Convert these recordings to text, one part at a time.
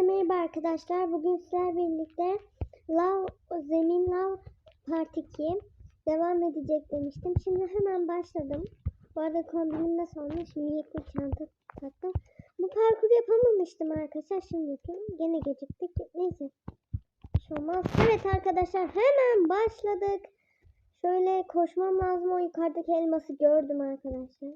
merhaba arkadaşlar. Bugün sizlerle birlikte Lav, Zemin Lav Part 2 devam edecek demiştim. Şimdi hemen başladım. Bu arada kombinim de olmuş. Miyekli çanta taktım. Bu parkuru yapamamıştım arkadaşlar. Şimdi yapıyorum. Gene geciktik. Neyse. Hiç olmaz. Evet arkadaşlar hemen başladık. Şöyle koşmam lazım. O yukarıdaki elması gördüm arkadaşlar.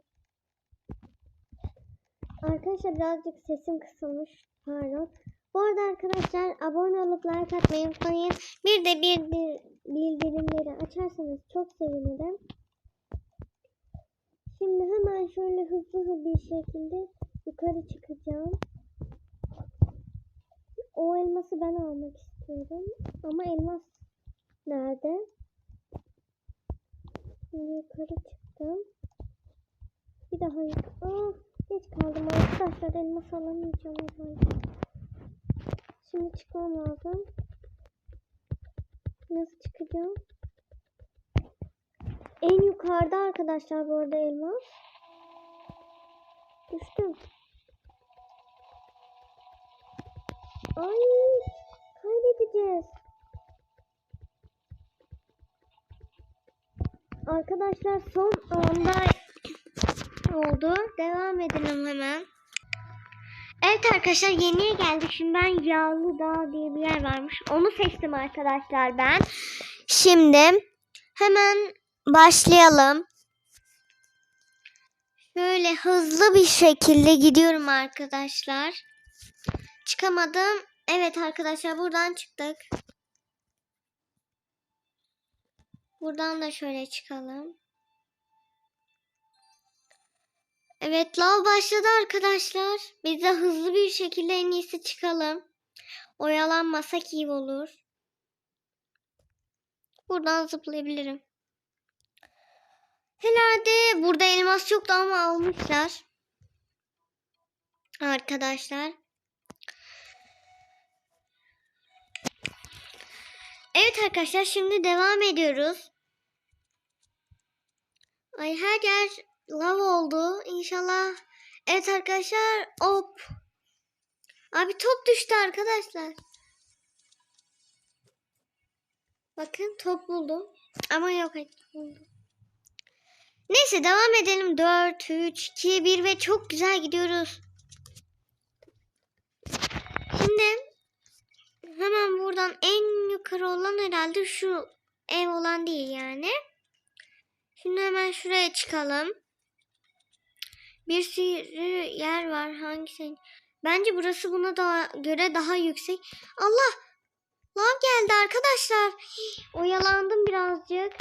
Arkadaşlar birazcık sesim kısılmış. Pardon. Bu arada arkadaşlar abone olup like atmayı unutmayın. Bir de bildir bildirimleri açarsanız çok sevinirim. Şimdi hemen şöyle hızlı bir şekilde yukarı çıkacağım. O elması ben almak istiyorum. Ama elmas nerede? Şimdi yukarı çıktım. Bir daha yukarı. Aa, geç kaldım arkadaşlar. Elmas alamayacağım herhalde. Şimdi çıkmam lazım. Nasıl çıkacağım? En yukarıda arkadaşlar bu arada elmas. Düştüm. Ay kaybedeceğiz. Arkadaşlar son anda oldu. Devam edelim hemen. Evet arkadaşlar yeniye geldik. Şimdi ben Yağlı Dağ diye bir yer varmış. Onu seçtim arkadaşlar ben. Şimdi hemen başlayalım. Şöyle hızlı bir şekilde gidiyorum arkadaşlar. Çıkamadım. Evet arkadaşlar buradan çıktık. Buradan da şöyle çıkalım. Evet lav başladı arkadaşlar. Biz de hızlı bir şekilde en iyisi çıkalım. Oyalanmasak iyi olur. Buradan zıplayabilirim. Herhalde burada elmas yoktu ama almışlar. Arkadaşlar. Evet arkadaşlar şimdi devam ediyoruz. Ay her yer lav oldu. İnşallah. Evet arkadaşlar. Hop. Abi top düştü arkadaşlar. Bakın top buldum. Ama yok et buldum. Neyse devam edelim. 4, 3, 2, 1 ve çok güzel gidiyoruz. Şimdi hemen buradan en yukarı olan herhalde şu ev olan değil yani. Şimdi hemen şuraya çıkalım. Bir sürü yer var. Hangisi? Bence burası buna da göre daha yüksek. Allah! Lav geldi arkadaşlar. Oyalandım birazcık.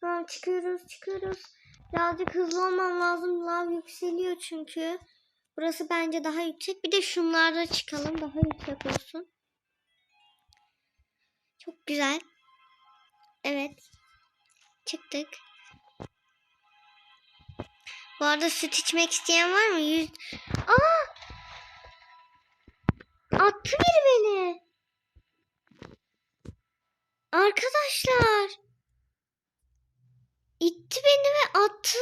Tamam çıkıyoruz çıkıyoruz. Birazcık hızlı olmam lazım. Lav yükseliyor çünkü. Burası bence daha yüksek. Bir de şunlarda çıkalım. Daha yüksek olsun. Çok güzel. Evet. Çıktık. Bu arada süt içmek isteyen var mı? Yüz... Aa! Attı biri beni. Arkadaşlar. İtti beni ve attı.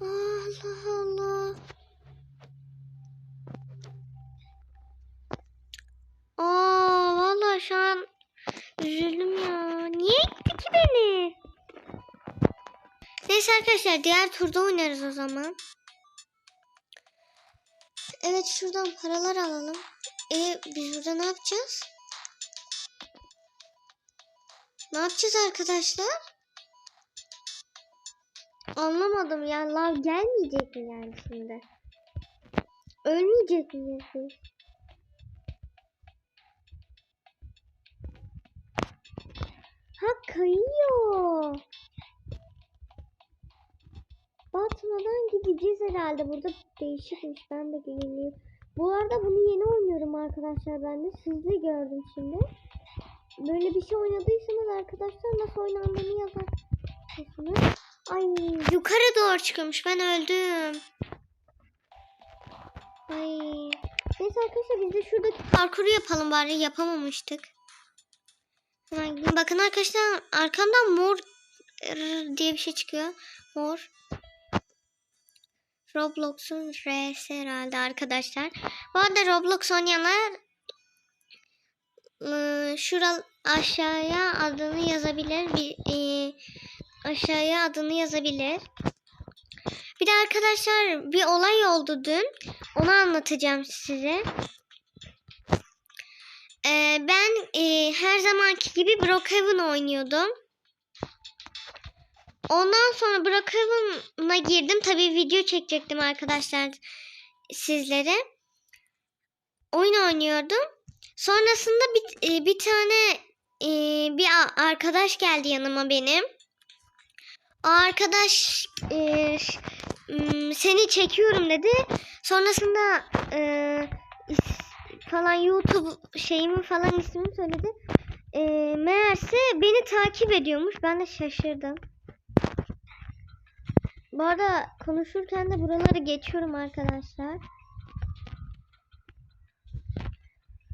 Allah Allah. Aa, vallahi şu an Neyse arkadaşlar diğer turda oynarız o zaman. Evet şuradan paralar alalım. E biz burada ne yapacağız? Ne yapacağız arkadaşlar? Anlamadım ya. Lav gelmeyecek mi yani şimdi? Ölmeyecek miyiz biz? Ha kayıyor. Batmadan gideceğiz herhalde. Burada değişikmiş. Ben de geliyorum. Bu arada bunu yeni oynuyorum arkadaşlar ben de. Siz de gördüm şimdi. Böyle bir şey oynadıysanız arkadaşlar nasıl oynandığını yazarsınız. Ay yukarı doğru çıkıyormuş. Ben öldüm. Ay. Neyse arkadaşlar biz de şuradaki parkuru yapalım bari. Yapamamıştık. Bakın arkadaşlar arkamdan mor er, diye bir şey çıkıyor. Mor. Roblox'un R'si herhalde arkadaşlar. Bu arada Roblox oynayanlar ıı, şural aşağıya adını yazabilir. Bir e, aşağıya adını yazabilir. Bir de arkadaşlar bir olay oldu dün. Onu anlatacağım size. Ee, ben e, her zamanki gibi Brookhaven oynuyordum. Ondan sonra Brookhaven'a girdim. Tabii video çekecektim arkadaşlar sizlere. Oyun oynuyordum. Sonrasında bir, e, bir tane e, bir arkadaş geldi yanıma benim. O arkadaş e, seni çekiyorum dedi. Sonrasında falan YouTube şeyimi falan ismini söyledi. Meğerse beni takip ediyormuş. Ben de şaşırdım. Bu arada konuşurken de buraları geçiyorum arkadaşlar.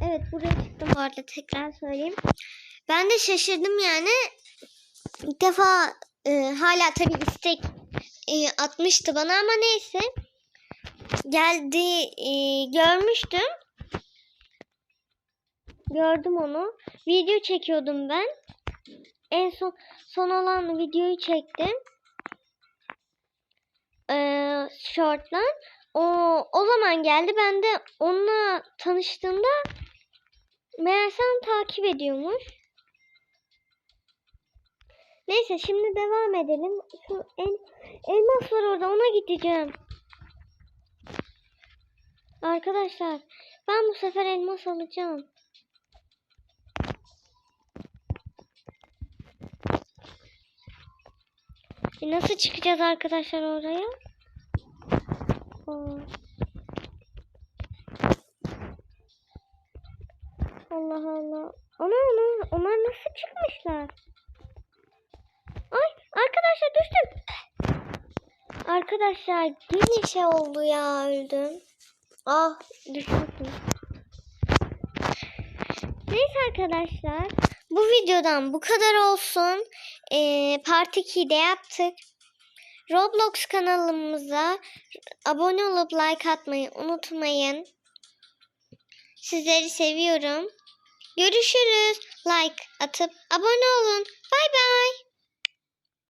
Evet buraya çıktım bu arada tekrar söyleyeyim. Ben de şaşırdım yani. İlk defa e, hala tabii istek e, atmıştı bana ama neyse. Geldi e, görmüştüm. Gördüm onu. Video çekiyordum ben. En son son olan videoyu çektim. Short'tan. O o zaman geldi. Ben de onunla tanıştığımda meğersem takip ediyormuş. Neyse şimdi devam edelim. Şu el, elmas var orada ona gideceğim. Arkadaşlar ben bu sefer elmas alacağım. E nasıl çıkacağız arkadaşlar oraya? Aa. Allah Allah. Ana ana onlar nasıl çıkmışlar? Ay arkadaşlar düştüm. Arkadaşlar yine şey oldu ya öldüm. Ah düşmüşüm. Neyse arkadaşlar bu videodan bu kadar olsun. Ee, Part 2'de yaptık. Roblox kanalımıza abone olup like atmayı unutmayın. Sizleri seviyorum. Görüşürüz. Like atıp abone olun. Bay bay.